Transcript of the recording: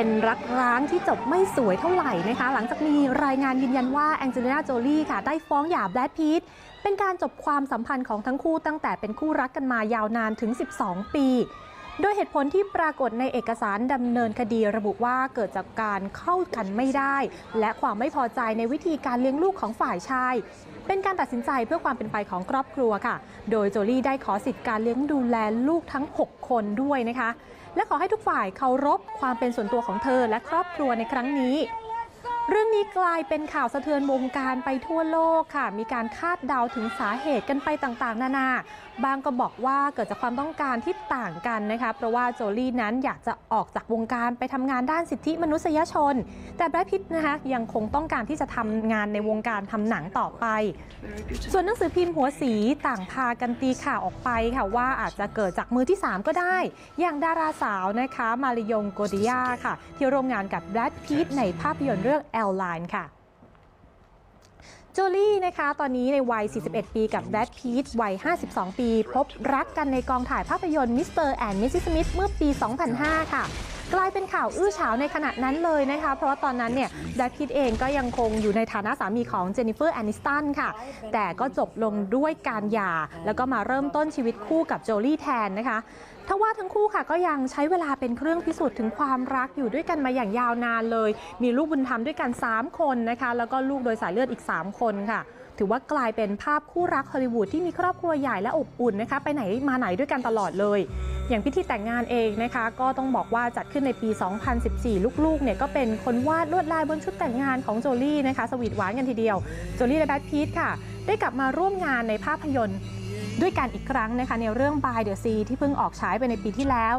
เป็นรักร้างที่จบไม่สวยเท่าไหร่นะคะ หลังจากมีรายงานยืนยันว่าแองเจลิน่าโจลี่ค่ะ ได้ฟ้องหย่าแบรดพีทเป็นการจบความสัมพันธ์ของทั้งคู่ตั้งแต่เป็นคู่รักกันมายาวนานถึง 12 ปี โดยเหตุผลที่ปรากฏในเอกสารดำเนินคดีระบุว่าเกิดจากการเข้ากันไม่ได้ และความไม่พอใจในวิธีการเลี้ยงลูกของฝ่ายชาย เป็นการตัดสินใจเพื่อความเป็นไปของครอบครัวค่ะ โดยโจลี่ได้ขอสิทธิ์การเลี้ยงดูแลลูกทั้ง 6 คนด้วยนะคะ และขอให้ทุกฝ่ายเคารพความเป็นส่วนตัวของเธอและครอบครัวในครั้งนี้ เรื่องนี้กลายเป็นข่าวสะเทือนวงการไปทั่วโลกค่ะ มีการคาดเดาถึงสาเหตุกันไปต่างๆ นานา บางก็บอกว่าเกิดจากความต้องการที่ต่างกันนะคะ เพราะว่าโจลี่นั้นอยากจะออกจากวงการไปทำงานด้านสิทธิมนุษยชน แต่แบรดพิตนะคะยังคงต้องการที่จะทำงานในวงการทำหนังต่อไป ส่วนหนังสือพิมพ์หัวสีต่างพากันตีข่าวออกไปค่ะว่าอาจจะเกิดจากมือที่ 3 ก็ได้ อย่างดาราสาวนะคะมาริยงโกดิยาค่ะ ที่ร่วมงานกับแบรดพีทในภาพยนตร์เรื่องแอลไลน์ค่ะโจลี่นะคะ ตอนนี้ในวัย 41 ปีกับแบรดพีทวัย 52 ปี พบรักกันในกองถ่ายภาพยนตร์มิสเตอร์แอนด์มิสซิสมิธเมื่อปี 2005 ค่ะ กลายเป็นข่าวอื้อฉาวในขณะนั้นเลยนะคะ เพราะว่าตอนนั้นเนี่ยแบรดพีทเองก็ยังคงอยู่ในฐานะสามีของเจนนิเฟอร์แอนิสตันค่ะ แต่ก็จบลงด้วยการหย่า แล้วก็มาเริ่มต้นชีวิตคู่กับโจลี่แทนนะคะทว่าทั้งคู่ค่ะก็ยังใช้เวลาเป็นเครื่องพิสูจน์ถึงความรักอยู่ด้วยกันมาอย่างยาวนานเลย มีลูกบุญธรรมด้วยกัน 3 คนนะคะ แล้วก็ลูกโดยสายเลือดอีก 3 คนค่ะ ถือว่ากลายเป็นภาพคู่รักฮอลลีวูดที่มีครอบครัวใหญ่และอบอุ่นนะคะ ไปไหนมาไหนด้วยกันตลอดเลย อย่างพิธีแต่งงานเองนะคะ ก็ต้องบอกว่าจัดขึ้นในปี 2014 ลูกๆ เนี่ยก็เป็นคนวาดลวดลายบนชุดแต่งงานของโจลี่นะคะ สวีทหวานกันทีเดียว โจลี่และแบทพีทค่ะ ได้กลับมาร่วมงานในภาพยนตร์ด้วยกันอีกครั้งนะคะในเรื่อง By the Sea ที่เพิ่งออกฉายไปในปีที่แล้ว